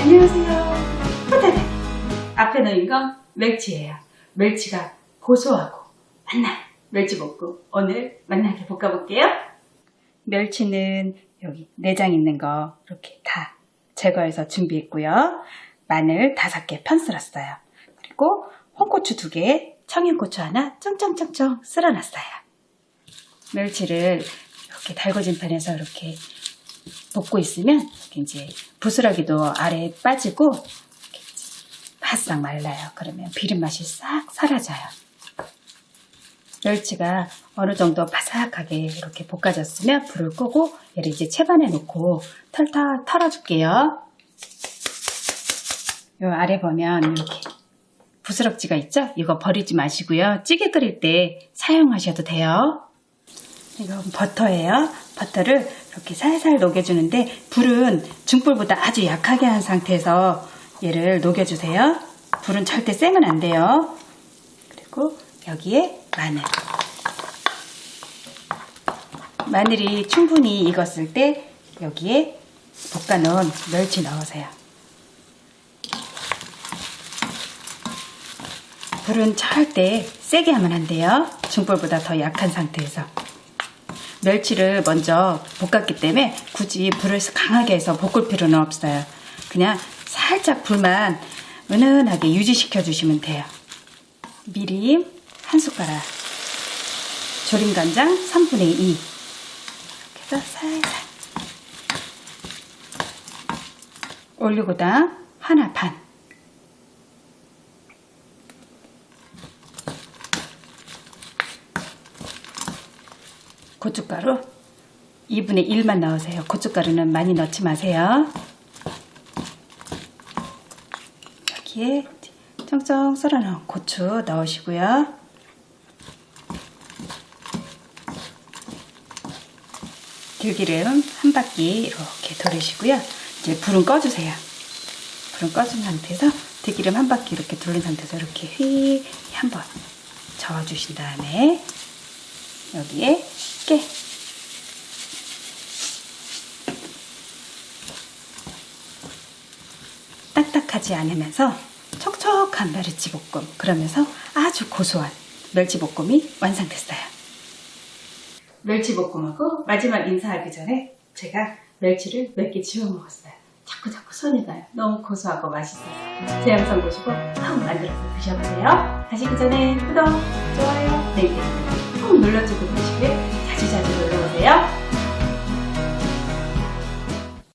안녕하세요. 호타닥. 앞에 놓인 건 멸치예요. 멸치가 고소하고 맛난 멸치볶음 오늘 맛나게 볶아볼게요. 멸치는 여기 내장 있는 거 이렇게 다 제거해서 준비했고요. 마늘 다섯 개 편썰었어요. 그리고 홍고추 두 개, 청양고추 하나 쫑쫑쫑쫑 쓸어놨어요. 멸치를 이렇게 달궈진 판에서 이렇게 볶고 있으면 이제 부스러기도 아래에 빠지고 바싹 말라요. 그러면 비린 맛이 싹 사라져요. 멸치가 어느 정도 바삭하게 이렇게 볶아졌으면 불을 끄고 얘를 이제 채반에 놓고 털털 털어줄게요. 요 아래 보면 이렇게 부스럭지가 있죠? 이거 버리지 마시고요. 찌개 끓일 때 사용하셔도 돼요. 이건 버터예요. 버터를 이렇게 살살 녹여주는데 불은 중불보다 아주 약하게 한 상태에서 얘를 녹여주세요. 불은 절대 세면 안 돼요. 그리고 여기에 마늘. 마늘이 충분히 익었을 때 여기에 볶아놓은 멸치 넣으세요. 불은 절대 세게 하면 안 돼요. 중불보다 더 약한 상태에서. 멸치를 먼저 볶았기 때문에 굳이 불을 강하게 해서 볶을 필요는 없어요. 그냥 살짝 불만 은은하게 유지시켜 주시면 돼요. 미림 한 숟가락, 조림 간장 3분의 2 이렇게 해서 살살 올리고당 하나 반 고춧가루 2분의 1만 넣으세요. 고춧가루는 많이 넣지 마세요. 여기에 쫑쫑 썰어놓은 고추 넣으시고요. 들기름 한 바퀴 이렇게 돌리시고요. 이제 불은 꺼주세요. 불은 꺼준 상태에서 들기름 한 바퀴 이렇게 돌린 상태에서 이렇게 휘 한번 저어주신 다음에 여기에 깨 딱딱하지 않으면서 촉촉한 멸치볶음 그러면서 아주 고소한 멸치볶음이 완성됐어요. 멸치볶음하고 마지막 인사하기 전에 제가 멸치를 몇 개 지워 먹었어요. 자꾸 자꾸 손이 가요. 너무 고소하고 맛있어서 제 영상 보시고 한번 만들어서 드셔보세요. 가시기 전에 구독, 좋아요, 네 꾹 눌러주고 계시길 자주자주